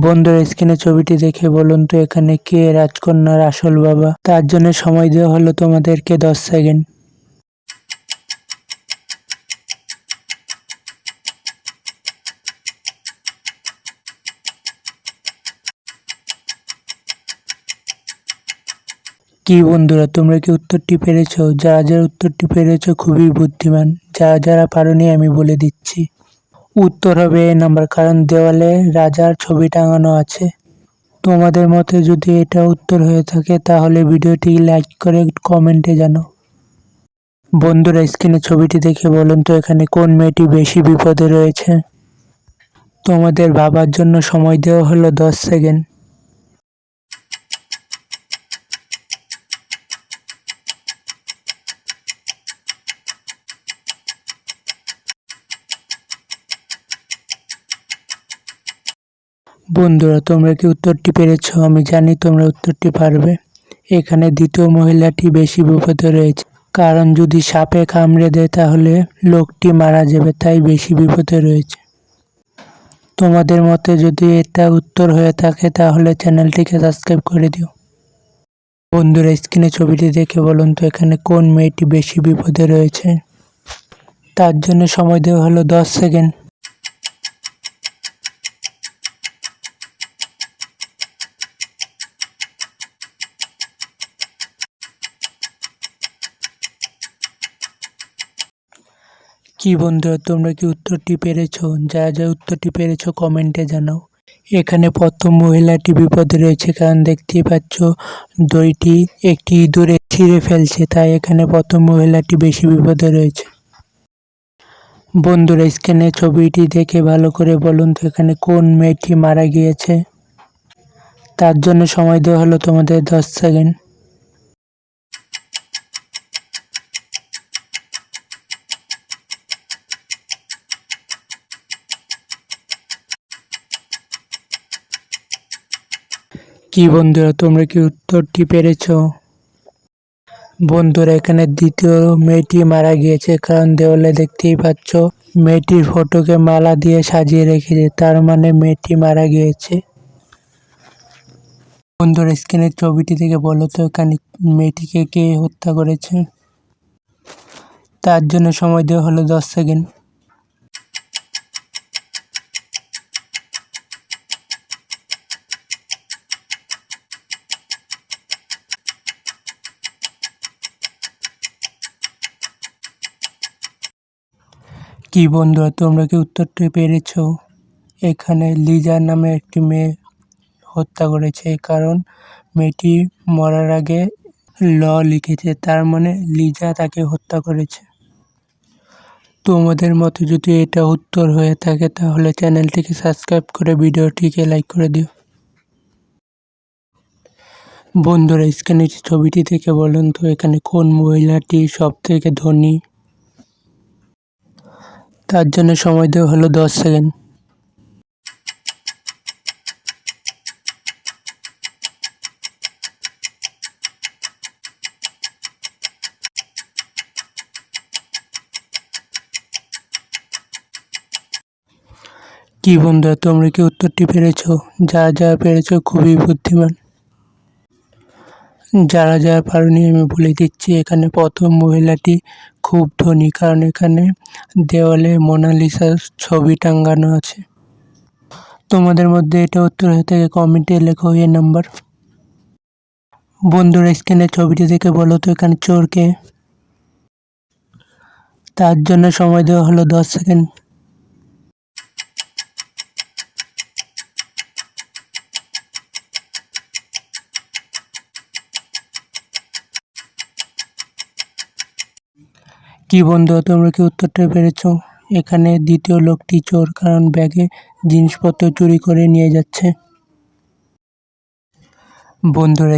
বন্ধুরা, স্ক্রিনে ছবিটি দেখে বলুন তো এখানে কে রাজকন্যার আসল বাবা? তার জন্য সময় দেওয়া হলো তোমাদেরকে দশ সেকেন্ড। কি বন্ধুরা, তোমরা কি উত্তরটি পেরেছ? যারা যারা উত্তরটি পেরেছ, খুবই বুদ্ধিমান। যারা যারা পারোনি আমি বলে দিচ্ছি। উত্তর হবে এ নাম্বার, কারণ দেওয়ালে রাজার ছবি টাঙানো আছে। তোমাদের মতে যদি এটা উত্তর হয়ে থাকে, তাহলে ভিডিওটি লাইক করে কমেন্টে জানো বন্ধুরা, স্ক্রিনে ছবিটি দেখে বলুন তো, এখানে কোন মেয়েটি বেশি বিপদে রয়েছে? তোমাদের ভাবার জন্য সময় দেওয়া হলো দশ সেকেন্ড। বন্ধুরা, তোমরা কি উত্তরটি পেরেছ? আমি জানি তোমরা উত্তরটি পারবে। এখানে দ্বিতীয় মহিলাটি বেশি বিপদে রয়েছে। কারণ যদি সাপে কামড়ে দেয়, তাহলে লোকটি মারা যাবে, তাই বেশি বিপদে রয়েছে। তোমাদের মতে যদি এটা উত্তর হয়ে থাকে, তাহলে চ্যানেলটিকে সাবস্ক্রাইব করে দিও। বন্ধুরা, স্ক্রিনে ছবিটি দেখে বলুন তো, এখানে কোন মেয়েটি বেশি বিপদে রয়েছে? তার জন্য সময় দেওয়া হলো দশ সেকেন্ড। কি বন্ধুরা, তোমরা কি উত্তরটি পেরেছ? যা যা উত্তরটি পেরেছ কমেন্টে জানাও। এখানে প্রথম মহিলাটি বিপদে রয়েছে, কারণ দেখতেই পাচ্ছ দইটি একটি ইঁদুরে ছিঁড়ে ফেলছে, তাই এখানে প্রথম মহিলাটি বেশি বিপদে রয়েছে। বন্ধুরা, স্ক্রিনে ছবিটি দেখে ভালো করে বলুন তো, এখানে কোন মেয়েটি মারা গিয়েছে? তার জন্য সময় দেওয়া হলো তোমাদের দশ সেকেন্ড। কি বন্ধুরা, তোমরা কি উত্তরটি পেরেছ? বন্ধুরা, এখানে দ্বিতীয় মেয়েটি মারা গিয়েছে, কারণ দেওয়ালে দেখতেই পাচ্ছ, মেয়েটির ফটোকে মালা দিয়ে সাজিয়ে রেখেছে, তার মানে মেয়েটি মারা গিয়েছে। বন্ধুরা, স্ক্রিনের ছবিটি থেকে বলো তো, এখানে মেয়েটিকে কে হত্যা করেছে? তার জন্য সময় দেওয়া হলো দশ সেকেন্ড। কি বন্ধুরা, তোমরা কি উত্তরটি পেরেছ? এখানে লিজা নামে একটি মেয়ে হত্যা করেছে কারণ মেয়েটি মরার আগে ল লিখেছে, তার মানে লিজা তাকে হত্যা করেছে। তোমাদের মতো যদি এটা উত্তর হয়ে থাকে, তাহলে চ্যানেলটিকে সাবস্ক্রাইব করে ভিডিওটিকে লাইক করে দিও। বন্ধুরা, স্ক্রিনে ছবিটি থেকে বলুন তো, এখানে কোন মহিলাটি সব থেকে ধনী? তার জন্য সময় দেওয়া হলো দশ সেকেন্ড। কি বন্ধুরা তোমরা কি উত্তরটি পেরেছ? যা যা পেরেছ, খুবই বুদ্ধিমান। যারা যারা পারোনি আমি বলে দিচ্ছি, এখানে প্রথম মহিলাটি খুব ধনী, কারণ এখানে দেওয়ালে মোনালিসার ছবি টাঙ্গানো আছে। তোমাদের মধ্যে এটা উত্তর হয়ে থাকে কমেন্টে লেখো এ নাম্বার বন্ধুরা স্ক্রিনে ছবিটি দেখে বলো তো এখানে চোরকে। তার জন্য সময় দেওয়া হলো দশ সেকেন্ড কি বন্ধু, তোমরা কি উত্তরটা পেরেছ? এখানে দ্বিতীয় লোকটি চোর কারণ ব্যাগে জিনিসপত্র চুরি করে নিয়ে যাচ্ছে। বন্ধুরা